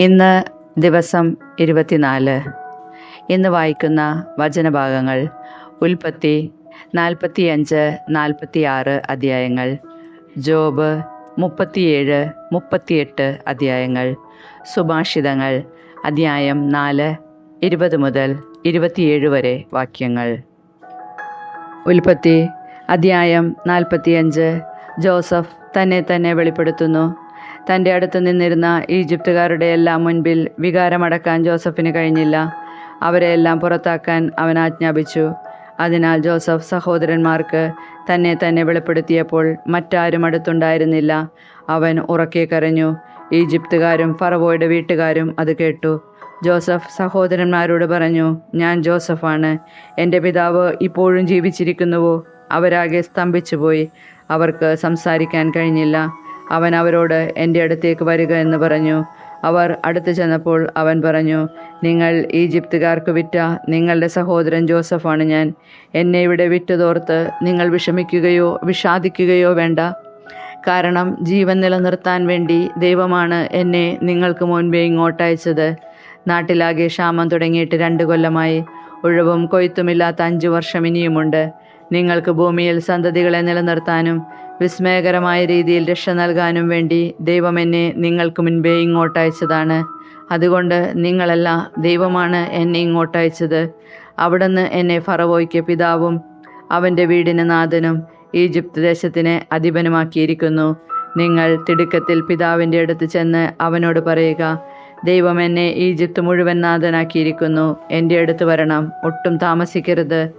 ഇന്ന് ദിവസം ഇരുപത്തിനാല്. ഇന്ന് വായിക്കുന്ന വചനഭാഗങ്ങൾ ഉൽപ്പത്തി നാൽപ്പത്തിയഞ്ച് നാൽപ്പത്തിയാറ് അധ്യായങ്ങൾ ജോബ് മുപ്പത്തിയേഴ് മുപ്പത്തിയെട്ട് അധ്യായങ്ങൾ സുഭാഷിതങ്ങൾ അധ്യായം നാല് ഇരുപത് മുതൽ ഇരുപത്തിയേഴ് വരെ വാക്യങ്ങൾ. ഉൽപ്പത്തി അധ്യായം നാൽപ്പത്തിയഞ്ച് ജോസഫ് തന്നെ തന്നെ വെളിപ്പെടുത്തുന്നു. തന്റെ അടുത്ത് നിന്നിരുന്ന ഈജിപ്തുകാരുടെ എല്ലാം മുൻപിൽ വികാരമടക്കാൻ ജോസഫിന് കഴിഞ്ഞില്ല. അവരെ എല്ലാം പുറത്താക്കാൻ അവൻ ആജ്ഞാപിച്ചു. അതിനാൽ ജോസഫ് സഹോദരന്മാർക്ക് തന്നെ തന്നെ വെളിപ്പെടുത്തിയപ്പോൾ മറ്റാരും അടുത്തുണ്ടായിരുന്നില്ല. അവൻ ഉറക്കെ കരഞ്ഞു. ഈജിപ്തുകാരും ഫറവോയുടെ വീട്ടുകാരും അത് കേട്ടു. ജോസഫ് സഹോദരന്മാരോട് പറഞ്ഞു ഞാൻ ജോസഫാണ്. എന്റെ പിതാവ് ഇപ്പോഴും ജീവിച്ചിരിക്കുന്നുവോ? അവരാകെ സ്തംഭിച്ചുപോയി. അവർക്ക് സംസാരിക്കാൻ കഴിഞ്ഞില്ല. അവൻ അവരോട് എന്റെ അടുത്തേക്ക് വരിക എന്ന് പറഞ്ഞു. അവർ അടുത്ത് ചെന്നപ്പോൾ അവൻ പറഞ്ഞു നിങ്ങൾ ഈജിപ്തുകാർക്ക് വിറ്റ നിങ്ങളുടെ സഹോദരൻ ജോസഫാണ് ഞാൻ. എന്നെ ഇവിടെ വിറ്റുതോർത്ത് നിങ്ങൾ വിഷമിക്കുകയോ വിഷാദിക്കുകയോ വേണ്ട. കാരണം ജീവൻ നിലനിർത്താൻ വേണ്ടി ദൈവമാണ് എന്നെ നിങ്ങൾക്ക് മുൻപേ ഇങ്ങോട്ടയച്ചത് നാട്ടിലാകെ ക്ഷാമം തുടങ്ങിയിട്ട് രണ്ട് കൊല്ലമായി. ഉഴവും കൊയ്ത്തുമില്ലാത്ത അഞ്ചു വർഷം ഇനിയുമുണ്ട്. നിങ്ങൾക്ക് ഭൂമിയിൽ സന്തതികളെ നിലനിർത്താനും വിസ്മയകരമായ രീതിയിൽ രക്ഷ നൽകാനും വേണ്ടി ദൈവം എന്നെ നിങ്ങൾക്ക് മുൻപേ ഇങ്ങോട്ടയച്ചതാണ് അതുകൊണ്ട് നിങ്ങളല്ല ദൈവമാണ് എന്നെ ഇങ്ങോട്ടയച്ചത് അവിടുന്ന് എന്നെ ഫറവോയ്ക്ക് പിതാവും അവന്റെ വീടിന് നാഥനും ഈജിപ്ത് ദേശത്തിന് അധിപനുമാക്കിയിരിക്കുന്നു. നിങ്ങൾ തിടുക്കത്തിൽ പിതാവിന്റെ അടുത്ത് ചെന്ന് അവനോട് പറയുക ദൈവം എന്നെ ഈജിപ്ത് മുഴുവൻ നാഥനാക്കിയിരിക്കുന്നു. എന്റെ അടുത്ത് വരണം ഒട്ടും താമസിക്കരുത്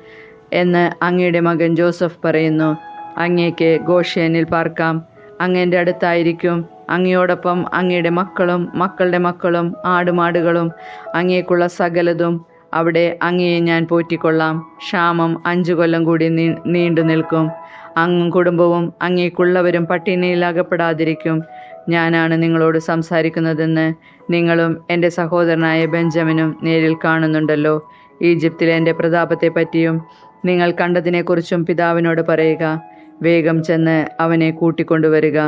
എന്ന് അങ്ങയുടെ മകൻ ജോസഫ് പറയുന്നു. അങ്ങേക്ക് ഗോഷ്യനിൽ പാർക്കാം. അങ്ങേന്റെ അടുത്തായിരിക്കും. അങ്ങയോടൊപ്പം അങ്ങയുടെ മക്കളും മക്കളുടെ മക്കളും ആടുമാടുകളും അങ്ങേക്കുള്ള സകലതും. അവിടെ അങ്ങയെ ഞാൻ പോറ്റിക്കൊള്ളാം. ക്ഷാമം അഞ്ചു കൊല്ലം കൂടി നീണ്ടു നിൽക്കും. അങ്ങും കുടുംബവും അങ്ങേക്കുള്ളവരും പട്ടിണിയിലാകപ്പെടാതിരിക്കും. ഞാനാണ് നിങ്ങളോട് സംസാരിക്കുന്നതെന്ന് നിങ്ങളും എന്റെ സഹോദരനായ ബെഞ്ചമിനും നേരിൽ കാണുന്നുണ്ടല്ലോ. ഈജിപ്തിലെ എന്റെ പ്രതാപത്തെ പറ്റിയും നിങ്ങൾ കണ്ടതിനെക്കുറിച്ചും പിതാവിനോട് പറയുക. വേഗം ചെന്ന് അവനെ കൂട്ടിക്കൊണ്ടുവരിക.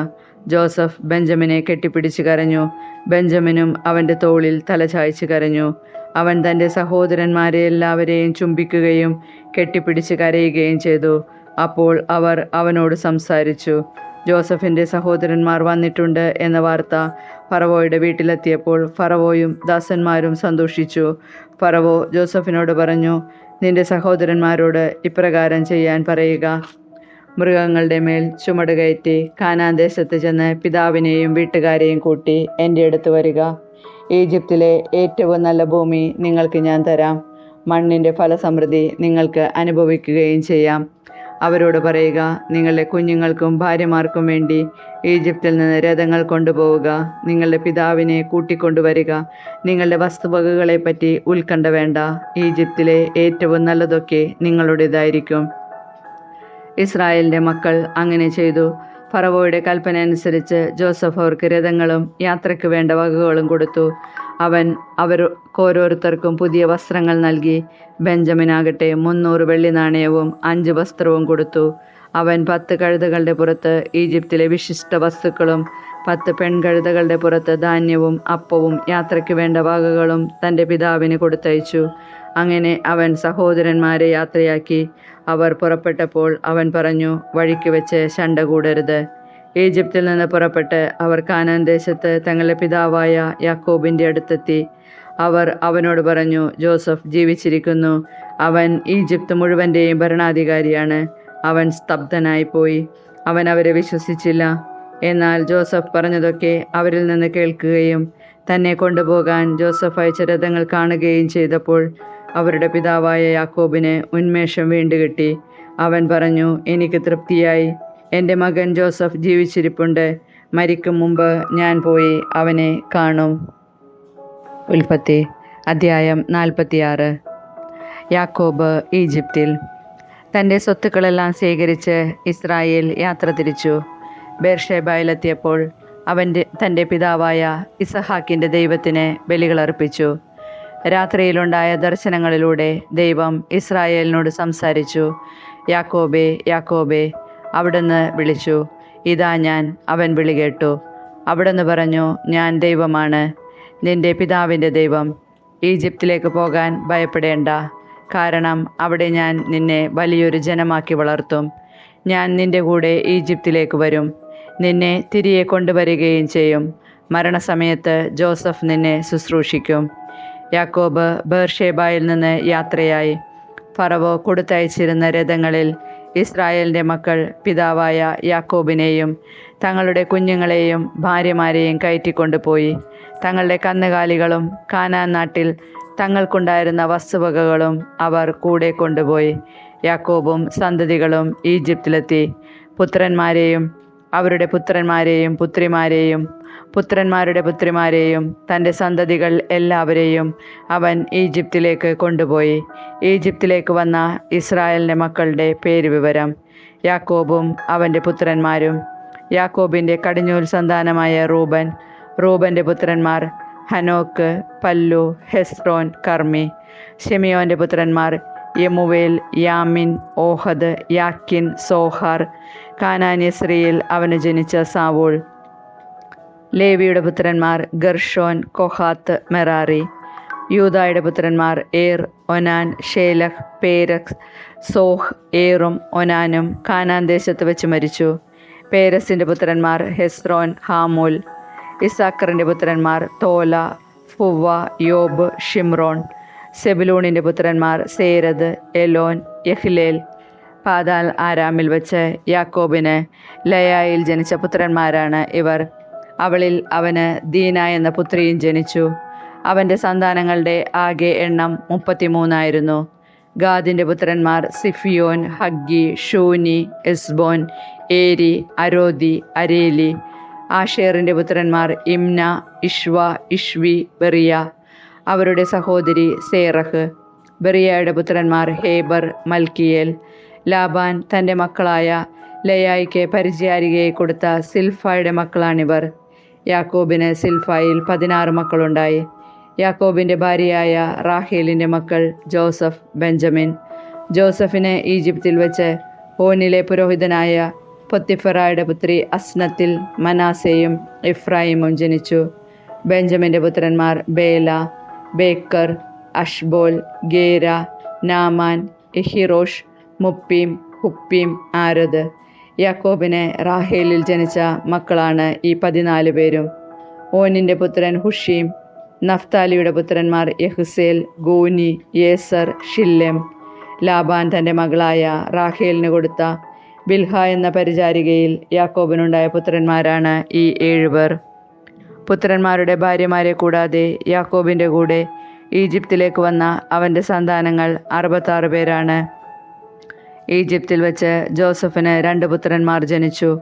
ജോസഫ് ബെഞ്ചമിനെ കെട്ടിപ്പിടിച്ച് കരഞ്ഞു. ബെഞ്ചമിനും അവന്റെ തോളിൽ തലചായ്ച്ച് കരഞ്ഞു. അവൻ തന്റെ സഹോദരന്മാരെ എല്ലാവരെയും ചുംബിക്കുകയും കെട്ടിപ്പിടിച്ച് കരയുകയും ചെയ്തു. അപ്പോൾ അവർ അവനോട് സംസാരിച്ചു. ജോസഫിന്റെ സഹോദരന്മാർ വന്നിട്ടുണ്ട് എന്ന വാർത്ത ഫറവോയുടെ വീട്ടിലെത്തിയപ്പോൾ ഫറവോയും ദാസന്മാരും സന്തോഷിച്ചു. ഫറവോ ജോസഫിനോട് പറഞ്ഞു നിന്റെ സഹോദരന്മാരോട് ഇപ്രകാരം ചെയ്യാൻ പറയുക. മൃഗങ്ങളുടെ മേൽ ചുമടുകയറ്റി കാനാൻ ദേശത്ത് ചെന്ന് പിതാവിനെയും വീട്ടുകാരെയും കൂട്ടി എന്റെ അടുത്ത് വരിക. ഈജിപ്തിലെ ഏറ്റവും നല്ല ഭൂമി നിങ്ങൾക്ക് ഞാൻ തരാം. മണ്ണിന്റെ ഫലസമൃദ്ധി നിങ്ങൾക്ക് അനുഭവിക്കുകയും ചെയ്യാം. അവരോട് പറയുക നിങ്ങളുടെ കുഞ്ഞുങ്ങൾക്കും ഭാര്യമാർക്കും വേണ്ടി ഈജിപ്തിൽ നിന്ന് രഥങ്ങൾ കൊണ്ടുപോവുക. നിങ്ങളുടെ പിതാവിനെ കൂട്ടിക്കൊണ്ടുവരിക. നിങ്ങളുടെ വസ്തുവകകളെപ്പറ്റി ഉത്കണ്ഠ വേണ്ട. ഈജിപ്തിലെ ഏറ്റവും നല്ലതൊക്കെ നിങ്ങളുടേതായിരിക്കും. ഇസ്രായേലിന്റെ മക്കൾ അങ്ങനെ ചെയ്തു. ഫറവോയുടെ കൽപ്പന അനുസരിച്ച് ജോസഫ് അവർക്ക് രഥങ്ങളും യാത്രയ്ക്ക് വേണ്ട വകകളും കൊടുത്തു. അവൻ അവർക്കോരോരുത്തർക്കും പുതിയ വസ്ത്രങ്ങൾ നൽകി. ബെഞ്ചമിനാകട്ടെ മുന്നൂറ് വെള്ളി നാണയവും അഞ്ച് വസ്ത്രവും കൊടുത്തു. അവൻ പത്ത് കഴുതകളുടെ പുറത്ത് ഈജിപ്തിലെ വിശിഷ്ട വസ്തുക്കളും പത്ത് പെൺകഴുതകളുടെ പുറത്ത് ധാന്യവും അപ്പവും യാത്രയ്ക്ക് വേണ്ട വകകളും തന്റെ പിതാവിന് കൊടുത്തയച്ചു. അങ്ങനെ അവൻ സഹോദരന്മാരെ യാത്രയാക്കി. അവർ പുറപ്പെട്ടപ്പോൾ അവൻ പറഞ്ഞു വഴിക്ക് വെച്ച് ശണ്ട കൂടരുത്. ഈജിപ്തിൽ നിന്ന് പുറപ്പെട്ട് അവർ കാനാൻ ദേശത്ത് തങ്ങളുടെ പിതാവായ യാക്കോബിന്റെ അടുത്തെത്തി. അവർ അവനോട് പറഞ്ഞു ജോസഫ് ജീവിച്ചിരിക്കുന്നു. അവൻ ഈജിപ്ത് മുഴുവന്റെയും ഭരണാധികാരിയാണ്. അവൻ സ്തബ്ധനായി പോയി. അവൻ അവരെ വിശ്വസിച്ചില്ല. എന്നാൽ ജോസഫ് പറഞ്ഞതൊക്കെ അവരിൽ നിന്ന് കേൾക്കുകയും തന്നെ കൊണ്ടുപോകാൻ ജോസഫ് അയച്ച രഥങ്ങൾ കാണുകയും ചെയ്തപ്പോൾ അവരുടെ പിതാവായ യാക്കോബിന് ഉന്മേഷം വീണ്ടുകിട്ടി. അവൻ പറഞ്ഞു എനിക്ക് തൃപ്തിയായി. എന്റെ മകൻ ജോസഫ് ജീവിച്ചിരിപ്പുണ്ട്. മരിക്കും മുമ്പ് ഞാൻ പോയി അവനെ കാണും. ഉൽപ്പത്തി അധ്യായം നാൽപ്പത്തിയാറ്. യാക്കോബ് ഈജിപ്തിൽ. തന്റെ സ്വത്തുക്കളെല്ലാം സ്വീകരിച്ച് ഇസ്രായേൽ യാത്ര തിരിച്ചു. ബേർഷേബായിലെത്തിയപ്പോൾ അവന്റെ തന്റെ പിതാവായ ഇസഹാക്കിന്റെ ദൈവത്തിന് ബലികളർപ്പിച്ചു രാത്രിയിലുണ്ടായ ദർശനങ്ങളിലൂടെ ദൈവം ഇസ്രായേലിനോട് സംസാരിച്ചു. യാക്കോബേ യാക്കോബേ അവിടുന്ന് വിളിച്ചു. ഇതാ ഞാൻ അവൻ വിളി കേട്ടു. അവിടുന്ന് പറഞ്ഞു ഞാൻ ദൈവമാണ് നിന്റെ പിതാവിന്റെ ദൈവം. ഈജിപ്തിലേക്ക് പോകാൻ ഭയപ്പെടേണ്ട. കാരണം അവിടെ ഞാൻ നിന്നെ വലിയൊരു ജനമാക്കി വളർത്തും. ഞാൻ നിന്റെ കൂടെ ഈജിപ്തിലേക്ക് വരും. നിന്നെ തിരികെ കൊണ്ടുവരികയും ചെയ്യും. മരണസമയത്ത് ജോസഫ് നിന്നെ ശുശ്രൂഷിക്കും. യാക്കോബ് ബേർഷേബായിൽ നിന്ന് യാത്രയായി. ഫറവോ കൊടുത്തയച്ചിരുന്ന രഥങ്ങളിൽ ഇസ്രായേലിന്റെ മക്കൾ പിതാവായ യാക്കോബിനെയും തങ്ങളുടെ കുഞ്ഞുങ്ങളെയും ഭാര്യമാരെയും കയറ്റിക്കൊണ്ടുപോയി. തങ്ങളുടെ കന്നുകാലികളും കാനാൻ നാട്ടിൽ തങ്ങൾക്കുണ്ടായിരുന്ന വസ്തുവകകളും അവർ കൂടെ കൊണ്ടുപോയി. യാക്കോബും സന്തതികളും ഈജിപ്തിലെത്തി. പുത്രന്മാരെയും അവരുടെ പുത്രന്മാരെയും പുത്രിമാരെയും പുത്രന്മാരുടെ പുത്രിമാരെയും തന്റെ സന്തതികൾ എല്ലാവരെയും അവൻ ഈജിപ്തിലേക്ക് കൊണ്ടുപോയി. ഈജിപ്തിലേക്ക് വന്ന ഇസ്രായേലിന്റെ മക്കളുടെ പേര് വിവരം. യാക്കോബും അവന്റെ പുത്രന്മാരും. യാക്കോബിന്റെ കടിഞ്ഞൂൽ സന്താനമായ റൂബൻ. റൂബന്റെ പുത്രന്മാർ ഹനോക്ക് പല്ലു ഹെസ്റോൻ കർമ്മി. ഷെമിയോന്റെ പുത്രന്മാർ യമുവേൽ യാമിൻ ഓഹദ് യാക്കിൻ സോഹാർ. സ്ത്രീയിൽ അവന് ജനിച്ച സാവൂൾ. ലേവിയുടെ പുത്രന്മാർ ഗർഷോൻ കൊഹാത്ത് മെറാറി. യൂതായുടെ പുത്രന്മാർ ഏർ ഒനാൻ ഷേലഹ് പേരക് സോഹ് ഏറും ഒനാനും കാനാൻ ദേശത്ത് വെച്ച് മരിച്ചു. പേരസിന്റെ പുത്രന്മാർ ഹെസ്രോൻ ഹാമൂൽ. ഇസാക്കറിന്റെ പുത്രന്മാർ തോല ഫുവ യോബ് ഷിമ്രോൺ. സെബിലൂണിന്റെ പുത്രന്മാർ സേരദ് എലോൻ യഹ്ലേൽ. പാതാൽ ആരാമിൽ വെച്ച് യാക്കോബിന് ലയായിൽ ജനിച്ച പുത്രന്മാരാണ് ഇവർ. അവളിൽ അവന് ദീന എന്ന പുത്രിയും ജനിച്ചു. അവന്റെ സന്താനങ്ങളുടെ ആകെ എണ്ണം മുപ്പത്തിമൂന്നായിരുന്നു. ഗാദിന്റെ പുത്രന്മാർ സിഫിയോൻ ഹഗ്ഗി ഷൂനി എസ്ബോൻ ഏരി അരോദി അരേലി. ആഷേറിന്റെ പുത്രന്മാർ ഇംന ഇഷ്വ ഇഷ്വി ബെറിയ. അവരുടെ സഹോദരി സേറഹ്. ബെറിയയുടെ പുത്രന്മാർ ഹേബർ മൽക്കിയേൽ. ലാബാൻ തന്റെ മക്കളായ ലയായിക്ക് പരിചയാരികയെ കൊടുത്ത സിൽഫായുടെ മക്കളാണിവർ. യാക്കോബിന് സിൽഫായിൽ പതിനാറ് മക്കളുണ്ടായി. യാക്കോബിന്റെ ഭാര്യയായ റാഹേലിന്റെ മക്കൾ ജോസഫ് ബെഞ്ചമിൻ. ജോസഫിനെ ഈജിപ്തിൽ വെച്ച് ഓനിലെ പുരോഹിതനായ പൊത്തിഫറായുടെ പുത്രി അസ്നത്തിൽ മനാസയും ഇഫ്രായിമും ജനിച്ചു. ബെഞ്ചമിന്റെ പുത്രന്മാർ Bela Becher Ashbel Gera Naaman Ehi Rosh Muppim Huppim Ard. യാക്കോബിന് റാഹേലിൽ ജനിച്ച മക്കളാണ് ഈ പതിനാല് പേരും. ഓനിന്റെ പുത്രൻ ഹുഷീം നഫ്താലിയുടെ പുത്രന്മാർ യഹുസേൽ ഗോനി യേസർ ഷില്ലെം ലാബാൻ തന്റെ മകളായ റാഹേലിന് കൊടുത്ത ബിൽഹ എന്ന പരിചാരികയിൽ യാക്കോബിനുണ്ടായ പുത്രന്മാരാണ് ഈ ഏഴുപേർ പുത്രന്മാരുടെ ഭാര്യമാരെ കൂടാതെ യാക്കോബിന്റെ കൂടെ ഈജിപ്തിലേക്ക് വന്ന അവന്റെ സന്താനങ്ങൾ അറുപത്താറ് പേരാണ്. ഈജിപ്തിൽ വെച്ച് ജോസഫിന് രണ്ട് പുത്രന്മാർ ജനിച്ചു.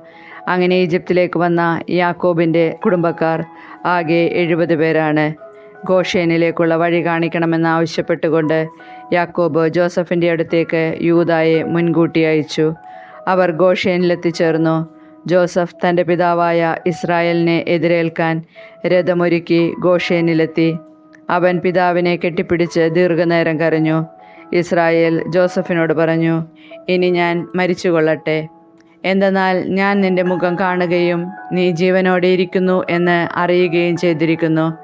അങ്ങനെ ഈജിപ്തിലേക്ക് വന്ന യാക്കോബിന്റെ കുടുംബക്കാർ ആകെ എഴുപത് പേരാണ്. ഗോഷേനിലേക്കുള്ള വഴി കാണിക്കണമെന്ന് ആവശ്യപ്പെട്ടുകൊണ്ട് യാക്കോബ് ജോസഫിന്റെ അടുത്തേക്ക് യൂതായെ മുൻകൂട്ടി അയച്ചു. അവർ ഗോഷേനിലെത്തിച്ചേർന്നു ജോസഫ് തന്റെ പിതാവായ ഇസ്രായേലിനെ എതിരേൽക്കാൻ രഥമൊരുക്കി ഗോഷേനിലെത്തി അവൻ പിതാവിനെ കെട്ടിപ്പിടിച്ച് ദീർഘനേരം കരഞ്ഞു. ഇസ്രായേൽ ജോസഫിനോട് പറഞ്ഞു ഇനി ഞാൻ മരിച്ചുകൊള്ളട്ടെ. എന്തെന്നാൽ ഞാൻ നിന്റെ മുഖം കാണുകയും നീ ജീവനോടെ ഇരിക്കുന്നു എന്ന് അറിയുകയും ചെയ്തിരിക്കുന്നു.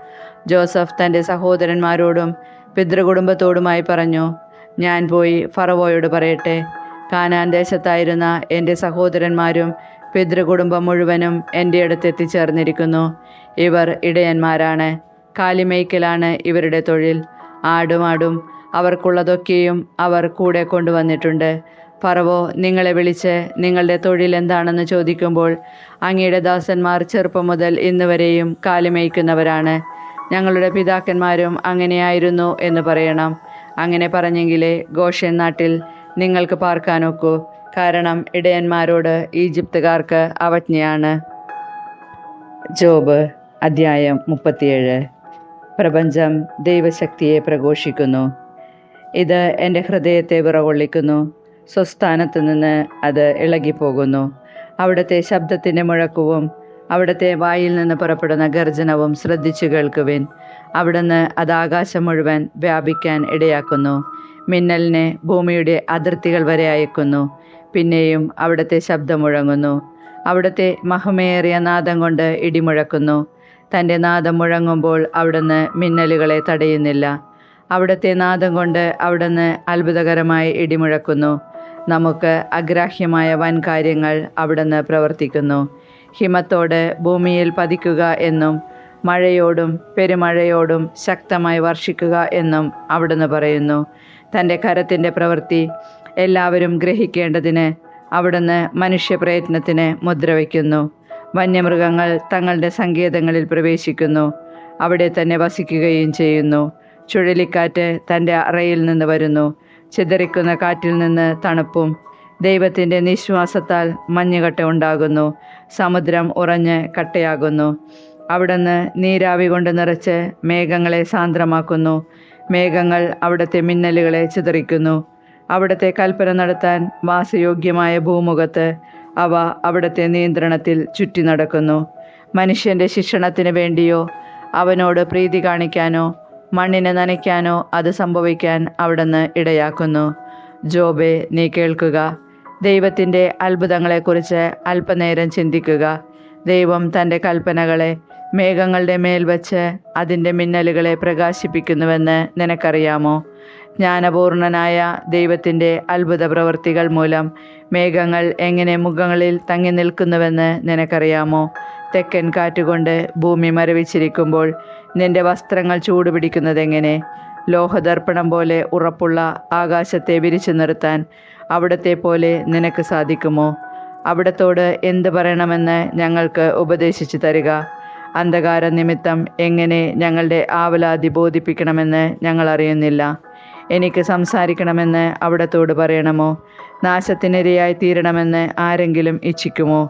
ജോസഫ് തന്റെ സഹോദരന്മാരോടും പിതൃകുടുംബത്തോടുമായി പറഞ്ഞു ഞാൻ പോയി ഫറവോയോട് പറയട്ടെ. കാനാൻ ദേശത്തായിരുന്ന എന്റെ സഹോദരന്മാരും പിതൃകുടുംബം മുഴുവനും എന്റെ അടുത്ത് എത്തിച്ചേർന്നിരിക്കുന്നു. ഇവർ ഇടയന്മാരാണ്. കാലിമേയ്ക്കലാണ് ഇവരുടെ തൊഴിൽ. ആടുമാടും അവർക്കുള്ളതൊക്കെയും അവർ കൂടെ കൊണ്ടുവന്നിട്ടുണ്ട്. പറവോ നിങ്ങളെ വിളിച്ച് നിങ്ങളുടെ തൊഴിൽ എന്താണെന്ന് ചോദിക്കുമ്പോൾ അങ്ങയുടെ ദാസന്മാർ ചെറുപ്പം മുതൽ ഇന്ന് വരെയും കാലുമേയ്ക്കുന്നവരാണ്. ഞങ്ങളുടെ പിതാക്കന്മാരും അങ്ങനെയായിരുന്നു എന്ന് പറയണം. അങ്ങനെ പറഞ്ഞെങ്കിലേ ഗോഷ്യൻ നാട്ടിൽ നിങ്ങൾക്ക് പാർക്കാനൊക്കൂ കാരണം ഇടയന്മാരോട് ഈജിപ്തുകാർക്ക് അവജ്ഞയാണ്. ജോബ് അധ്യായം മുപ്പത്തിയേഴ്. പ്രപഞ്ചം ദൈവശക്തിയെ പ്രഘോഷിക്കുന്നു. ഇത് എന്റെ ഹൃദയത്തെ വിറകൊള്ളിക്കുന്നു. സ്വസ്ഥാനത്ത് നിന്ന് അത് ഇളകിപ്പോകുന്നു. അവിടുത്തെ ശബ്ദത്തിന്റെ മുഴക്കവും അവിടുത്തെ വായിൽ നിന്ന് പുറപ്പെടുന്ന ഗർജനവും ശ്രദ്ധിച്ചു കേൾക്കുവിൻ. അവിടുന്ന് അത് ആകാശം മുഴുവൻ വ്യാപിക്കാൻ ഇടയാക്കുന്നു. മിന്നലിനെ ഭൂമിയുടെ അതിർത്തികൾ വരെ അയക്കുന്നു. പിന്നെയും അവിടുത്തെ ശബ്ദം മുഴങ്ങുന്നു. അവിടുത്തെ മഹമേറിയ നാദം കൊണ്ട് ഇടിമുഴക്കുന്നു. തന്റെ നാദം മുഴങ്ങുമ്പോൾ അവിടുന്ന് മിന്നലുകളെ തടയുന്നില്ല. അവിടുത്തെ നാദം കൊണ്ട് അവിടുന്ന് അത്ഭുതകരമായി ഇടിമുഴക്കുന്നു. നമുക്ക് അഗ്രാഹ്യമായ വൻ കാര്യങ്ങൾ അവിടുന്ന് പ്രവർത്തിക്കുന്നു. ഹിമത്തോട് ഭൂമിയിൽ പതിക്കുക എന്നും മഴയോടും പെരുമഴയോടും ശക്തമായി വർഷിക്കുക എന്നും അവിടുന്ന് പറയുന്നു. തന്റെ കരത്തിന്റെ പ്രവൃത്തി എല്ലാവരും ഗ്രഹിക്കേണ്ടതിന് അവിടുന്ന് മനുഷ്യപ്രയത്നത്തിന് മുദ്രവയ്ക്കുന്നു വന്യമൃഗങ്ങൾ തങ്ങളുടെ സങ്കേതങ്ങളിൽ പ്രവേശിക്കുന്നു. അവിടെ തന്നെ വസിക്കുകയും ചെയ്യുന്നു. ചുഴലിക്കാറ്റ് തന്റെ അറയിൽ നിന്ന് വരുന്നു. ചിതറിക്കുന്ന കാറ്റിൽ നിന്ന് തണുപ്പും ദൈവത്തിന്റെ നിശ്വാസത്താൽ മഞ്ഞുകട്ട ഉണ്ടാകുന്നു. സമുദ്രം ഉറഞ്ഞ് കട്ടയാകുന്നു. അവിടുന്ന് നീരാവി കൊണ്ട് നിറച്ച് മേഘങ്ങളെ സാന്ദ്രമാക്കുന്നു. മേഘങ്ങൾ അവിടുത്തെ മിന്നലുകളെ ചിതറിക്കുന്നു. അവിടുത്തെ കൽപ്പന നടത്താൻ വാസയോഗ്യമായ ഭൂമുഖത്ത് അവ അവിടുത്തെ നിയന്ത്രണത്തിൽ ചുറ്റി നടക്കുന്നു. മനുഷ്യന്റെ ശിക്ഷണത്തിന് വേണ്ടിയോ അവനോട് പ്രീതി കാണിക്കാനോ മണ്ണിനെ നനയ്ക്കാനോ അത് സംഭവിക്കാൻ അവിടുന്ന് ഇടയാക്കുന്നു. ജോബെ നീ കേൾക്കുക. ദൈവത്തിന്റെ അത്ഭുതങ്ങളെക്കുറിച്ച് അല്പനേരം ചിന്തിക്കുക. ദൈവം തന്റെ കൽപ്പനകളെ മേഘങ്ങളുടെ മേൽ വച്ച് അതിന്റെ മിന്നലുകളെ പ്രകാശിപ്പിക്കുന്നുവെന്ന് നിനക്കറിയാമോ? ജ്ഞാനപൂർണനായ ദൈവത്തിന്റെ അത്ഭുത പ്രവൃത്തികൾ മൂലം മേഘങ്ങൾ എങ്ങനെ മുഖങ്ങളിൽ തങ്ങി നിൽക്കുന്നുവെന്ന് നിനക്കറിയാമോ? തെക്കൻ കാറ്റുകൊണ്ട് ഭൂമി മരവിച്ചിരിക്കുമ്പോൾ നിന്റെ വസ്ത്രങ്ങൾ ചൂടുപിടിക്കുന്നതെങ്ങനെ ലോഹദർപ്പണം പോലെ ഉറപ്പുള്ള ആകാശത്തെ വിരിച്ചു നിർത്താൻ അവിടത്തെ പോലെ നിനക്ക് സാധിക്കുമോ? അവിടത്തോട് എന്ത് പറയണമെന്ന് ഞങ്ങൾക്ക് ഉപദേശിച്ചു തരിക. അന്ധകാര നിമിത്തം എങ്ങനെ ഞങ്ങളുടെ ആവലാതി ബോധിപ്പിക്കണമെന്ന് ഞങ്ങൾ അറിയുന്നില്ല. എനിക്ക് സംസാരിക്കണമെന്ന് അവിടത്തോട് പറയണമോ? നാശത്തിനിരയായി തീരണമെന്ന് ആരെങ്കിലും ഇച്ഛിക്കുമോ?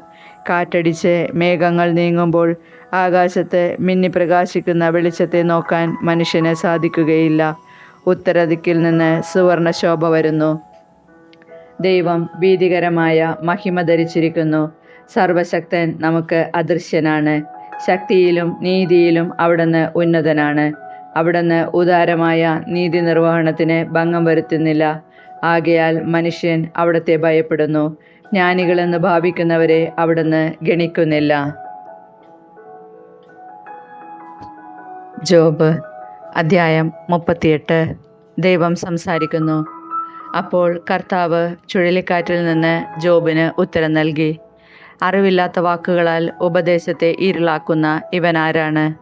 കാറ്റടിച്ച് മേഘങ്ങൾ നീങ്ങുമ്പോൾ ആകാശത്ത് മിന്നിപ്രകാശിക്കുന്ന വെളിച്ചത്തെ നോക്കാൻ മനുഷ്യന് സാധിക്കുകയില്ല. ഉത്തരദിക്കിൽ നിന്ന് സുവർണ ശോഭ വരുന്നു. ദൈവം ഭീതികരമായ മഹിമ ധരിച്ചിരിക്കുന്നു. സർവശക്തൻ നമുക്ക് അദൃശ്യനാണ്. ശക്തിയിലും നീതിയിലും അവിടുന്ന് ഉന്നതനാണ്. അവിടുന്ന് ഉദാരമായ നീതി നിർവഹണത്തിന് ഭംഗം വരുത്തുന്നില്ല. ആകയാൽ മനുഷ്യൻ അവിടുത്തെ ഭയപ്പെടുന്നു. ജ്ഞാനികളെന്ന് ഭാവിക്കുന്നവരെ അവിടുന്ന് ഗണിക്കുന്നില്ല. ജോബ് അധ്യായം മുപ്പത്തിയെട്ട്. ദൈവം സംസാരിക്കുന്നു. അപ്പോൾ കർത്താവ് ചുഴലിക്കാറ്റിൽ നിന്ന് ജോബിന് ഉത്തരം നൽകി. അറിവില്ലാത്ത വാക്കുകളാൽ ഉപദേശത്തെ ഇരുളാക്കുന്ന ഇവനാരാണ്?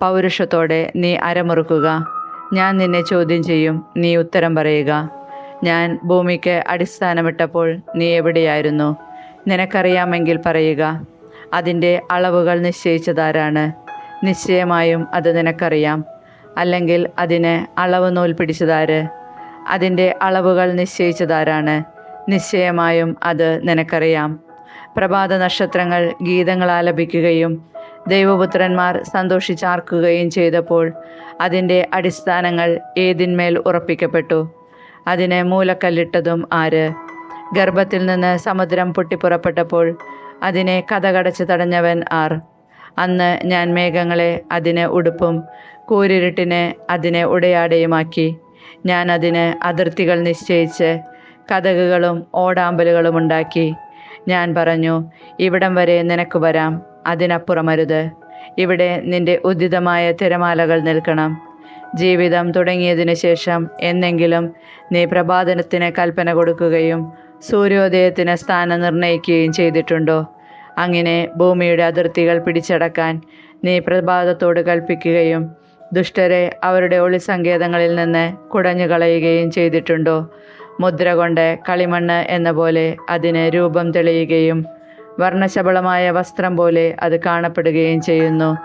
പൗരുഷത്തോടെ നീ അരമുറുക്കുക. ഞാൻ നിന്നെ ചോദ്യം ചെയ്യും. നീ ഉത്തരം പറയുക. ഞാൻ ഭൂമിക്ക് അടിസ്ഥാനമിട്ടപ്പോൾ നീ എവിടെയായിരുന്നു? നിനക്കറിയാമെങ്കിൽ പറയുക. അതിന്റെ അളവുകൾ നിശ്ചയിച്ചതാരാണ്? നിശ്ചയമായും അത് നിനക്കറിയാം. അല്ലെങ്കിൽ അതിന് അളവ് നൂൽ പിടിച്ചതാര് അതിന്റെ അളവുകൾ നിശ്ചയിച്ചതാരാണ്? നിശ്ചയമായും അത് നിനക്കറിയാം. പ്രഭാത നക്ഷത്രങ്ങൾ ഗീതങ്ങൾ ആലപിക്കുകയും ദൈവപുത്രന്മാർ സന്തോഷിച്ചാർക്കുകയും ചെയ്തപ്പോൾ അതിന്റെ അടിസ്ഥാനങ്ങൾ ഏതിന്മേൽ ഉറപ്പിക്കപ്പെട്ടു? അതിനെ മൂലക്കല്ലിട്ടതും ആര്? ഗർഭത്തിൽ നിന്ന് സമുദ്രം പൊട്ടിപ്പുറപ്പെട്ടപ്പോൾ അതിനെ കഥകടച്ച് തടഞ്ഞവൻ ആർ. അന്ന് ഞാൻ മേഘങ്ങളെ അതിനെ ഉടുപ്പും കൂരിരുട്ടിനെ അതിനെ ഉടയാടയുമാക്കി. ഞാൻ അതിന് അതിർത്തികൾ നിശ്ചയിച്ച് കഥകുകളും ഓടാമ്പലുകളും ഉണ്ടാക്കി. ഞാൻ പറഞ്ഞു ഇവിടം വരെ നിനക്ക് വരാം. അതിനപ്പുറമരുത്. ഇവിടെ നിന്റെ ഉദിതമായ തിരമാലകൾ നിൽക്കണം. ജീവിതം തുടങ്ങിയതിനു ശേഷം എന്നെങ്കിലും നീ പ്രഭാതനത്തിന് കൽപ്പന കൊടുക്കുകയും സൂര്യോദയത്തിന് സ്ഥാനം നിർണയിക്കുകയും ചെയ്തിട്ടുണ്ടോ? അങ്ങനെ ഭൂമിയുടെ അതിർത്തികൾ പിടിച്ചടക്കാൻ നീ പ്രഭാതത്തോട് കൽപ്പിക്കുകയും ദുഷ്ടരെ അവരുടെ ഒളി ഒളിസങ്കേതങ്ങളിൽ നിന്ന് കുടഞ്ഞു കളയുകയും ചെയ്തിട്ടുണ്ടോ? മുദ്ര കൊണ്ട് കളിമണ്ണ് എന്ന പോലെ അതിന് രൂപം തെളിയുകയും വർണശബളമായ വസ്ത്രം പോലെ അത് കാണപ്പെടുകയും ചെയ്യുന്നു.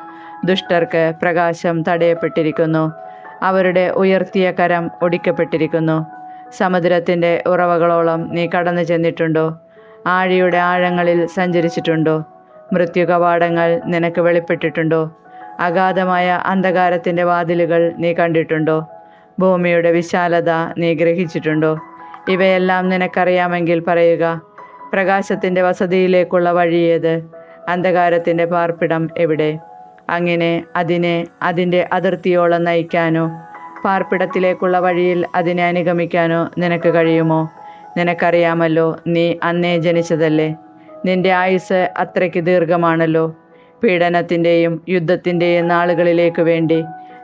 ദുഷ്ടർക്ക് പ്രകാശം തടയപ്പെട്ടിരിക്കുന്നു. അവരുടെ ഉയർത്തിയ കരം ഒടിക്കപ്പെട്ടിരിക്കുന്നു. സമുദ്രത്തിന്റെ ഉറവകളോളം നീ കടന്നു ചെന്നിട്ടുണ്ടോ? ആഴിയുടെ ആഴങ്ങളിൽ സഞ്ചരിച്ചിട്ടുണ്ടോ? മൃത്യു കവാടങ്ങൾ നിനക്ക് വെളിപ്പെട്ടിട്ടുണ്ടോ? അഗാധമായ അന്ധകാരത്തിന്റെ വാതിലുകൾ നീ കണ്ടിട്ടുണ്ടോ? ഭൂമിയുടെ വിശാലത നീ ഗ്രഹിച്ചിട്ടുണ്ടോ? ഇവയെല്ലാം നിനക്കറിയാമെങ്കിൽ പറയുക പ്രകാശത്തിന്റെ വസതിയിലേക്കുള്ള വഴിയേത്? അന്ധകാരത്തിന്റെ പാർപ്പിടം എവിടെ? അങ്ങനെ അതിനെ അതിന്റെ അതിർത്തിയോളം നയിക്കാനോ പാർപ്പിടത്തിലേക്കുള്ള വഴിയിൽ അതിനെ അനുഗമിക്കാനോ നിനക്ക് കഴിയുമോ? നിനക്കറിയാമല്ലോ നീ അന്നേ ജനിച്ചതല്ലേ. നിന്റെ ആയുസ് അത്രയ്ക്ക് ദീർഘമാണല്ലോ. പീഡനത്തിന്റെയും യുദ്ധത്തിന്റെയും നാളുകളിലേക്ക് വേണ്ടി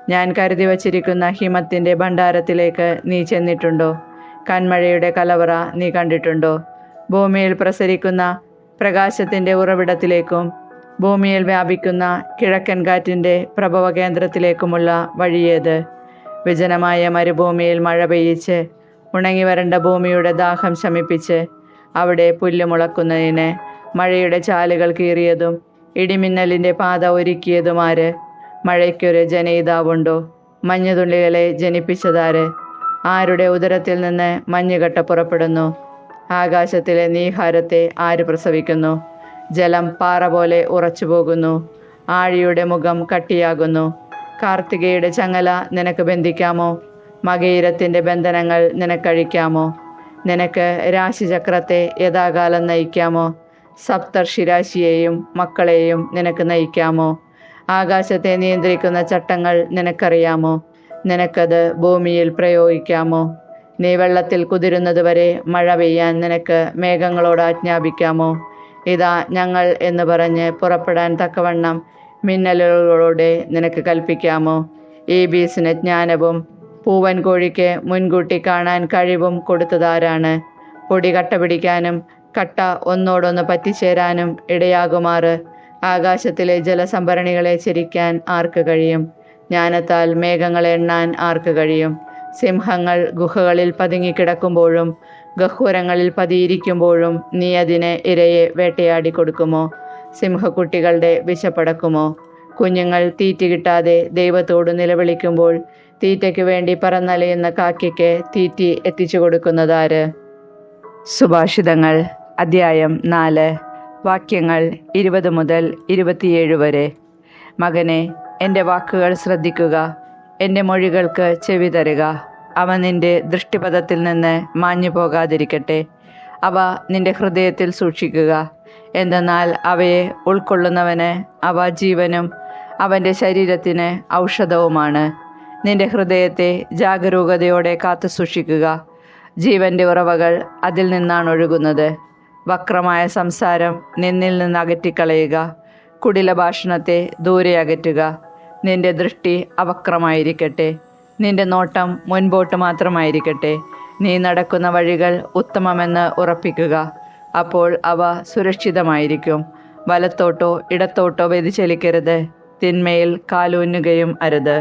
ഞാൻ കരുതി വച്ചിരിക്കുന്ന ഹിമത്തിന്റെ ഭണ്ഡാരത്തിലേക്ക് നീ ചെന്നിട്ടുണ്ടോ? കന്മഴയുടെ കലവറ നീ കണ്ടിട്ടുണ്ടോ? ഭൂമിയിൽ പ്രസരിക്കുന്ന പ്രകാശത്തിന്റെ ഉറവിടത്തിലേക്കും ഭൂമിയിൽ വ്യാപിക്കുന്ന കിഴക്കൻ കാറ്റിന്റെ പ്രഭവ കേന്ദ്രത്തിലേക്കുമുള്ള വഴിയേത്. വിജനമായ മരുഭൂമിയിൽ മഴ പെയ്യിച്ച് ഉണങ്ങി വരണ്ട ഭൂമിയുടെ ദാഹം ശമിപ്പിച്ച് അവിടെ പുല്ല് മുളക്കുന്നതിന് മഴയുടെ ചാലുകൾ കീറിയതും ഇടിമിന്നലിന്റെ പാത ഒരുക്കിയതുമാര് മഴയ്ക്കൊരു ജനയിതാവുണ്ടോ? മഞ്ഞുതുള്ളികളെ ജനിപ്പിച്ചതാര്? ആരുടെ ഉദരത്തിൽ നിന്ന് മഞ്ഞുകട്ട പുറപ്പെടുന്നു? ആകാശത്തിലെ നീഹാരത്തെ ആര് പ്രസവിക്കുന്നു? ജലം പാറ പോലെ ഉറച്ചു പോകുന്നു. ആഴിയുടെ മുഖം കട്ടിയാകുന്നു. കാർത്തികയുടെ ചങ്ങല നിനക്ക് ബന്ധിക്കാമോ? മകയിരത്തിന്റെ ബന്ധനങ്ങൾ നിനക്കഴിക്കാമോ? നിനക്ക് രാശിചക്രത്തെ യഥാകാലം നയിക്കാമോ? സപ്തർഷിരാശിയെയും മക്കളെയും നിനക്ക് നയിക്കാമോ? ആകാശത്തെ നിയന്ത്രിക്കുന്ന ചട്ടങ്ങൾ നിനക്കറിയാമോ? നിനക്കത് ഭൂമിയിൽ പ്രയോഗിക്കാമോ? നീ വെള്ളത്തിൽ കുതിരുന്നതുവരെ മഴ പെയ്യാൻ നിനക്ക് മേഘങ്ങളോട് ആജ്ഞാപിക്കാമോ? ഇതാ ഞങ്ങൾ എന്ന് പറഞ്ഞ് പുറപ്പെടാൻ തക്കവണ്ണം മിന്നലുകളോടെ നിനക്ക് കൽപ്പിക്കാമോ? ഈ ബീസിന് ജ്ഞാനവും പൂവൻ കോഴിക്ക് മുൻകൂട്ടി കാണാൻ കഴിവും കൊടുത്തതാരാണ്? പൊടി കട്ട പിടിക്കാനും കട്ട ഒന്നോടൊന്ന് പറ്റിച്ചേരാനും ഇടയാകുമാറ്. ആകാശത്തിലെ ജലസംഭരണികളെ ചിരിക്കാൻ ആർക്ക് കഴിയും? ജ്ഞാനത്താൽ മേഘങ്ങളെ എണ്ണാൻ ആർക്ക് കഴിയും? സിംഹങ്ങൾ ഗുഹകളിൽ പതുങ്ങിക്കിടക്കുമ്പോഴും ഗഹ്വരങ്ങളിൽ പതിയിരിക്കുമ്പോഴും നീ അതിന് ഇരയെ വേട്ടയാടി കൊടുക്കുമോ സിംഹക്കുട്ടികളുടെ വിശപ്പടക്കുമോ? കുഞ്ഞുങ്ങൾ തീറ്റ കിട്ടാതെ ദൈവത്തോട് നിലവിളിക്കുമ്പോൾ തീറ്റയ്ക്ക് വേണ്ടി പറന്നലയുന്ന കാക്കയ്ക്ക് തീറ്റി എത്തിച്ചു കൊടുക്കുന്നതാര്? സുഭാഷിതങ്ങൾ അദ്ധ്യായം നാല് വാക്യങ്ങൾ ഇരുപത് മുതൽ ഇരുപത്തിയേഴ് വരെ. മകനെ എന്റെ വാക്കുകൾ ശ്രദ്ധിക്കുക എന്റെ മൊഴികൾക്ക് ചെവി തരുക. അവ നിന്റെ ദൃഷ്ടിപഥത്തിൽ നിന്ന് മാഞ്ഞു പോകാതിരിക്കട്ടെ. അവ നിന്റെ ഹൃദയത്തിൽ സൂക്ഷിക്കുക. എന്തെന്നാൽ അവയെ ഉൾക്കൊള്ളുന്നവന് അവ ജീവനും അവന്റെ ശരീരത്തിന് ഔഷധവുമാണ്. നിന്റെ ഹൃദയത്തെ ജാഗരൂകതയോടെ കാത്തു സൂക്ഷിക്കുക. ജീവന്റെ ഉറവകൾ അതിൽ നിന്നാണ് ഒഴുകുന്നത്. വക്രമായ സംസാരം നിന്നിൽ നിന്ന് അകറ്റിക്കളയുക. കുടില ഭാഷണത്തെ ദൂരെ അകറ്റുക. നിന്റെ ദൃഷ്ടി അവക്രമായിരിക്കട്ടെ. നിന്റെ നോട്ടം മുൻപോട്ട് മാത്രമായിരിക്കട്ടെ. നീ നടക്കുന്ന വഴികൾ ഉത്തമമെന്ന് ഉറപ്പിക്കുക. അപ്പോൾ അവ സുരക്ഷിതമായിരിക്കും. വലത്തോട്ടോ ഇടത്തോട്ടോ വ്യതിചലിക്കരുത്. തിന്മയിൽ കാലൂന്നുകയും അരുത്.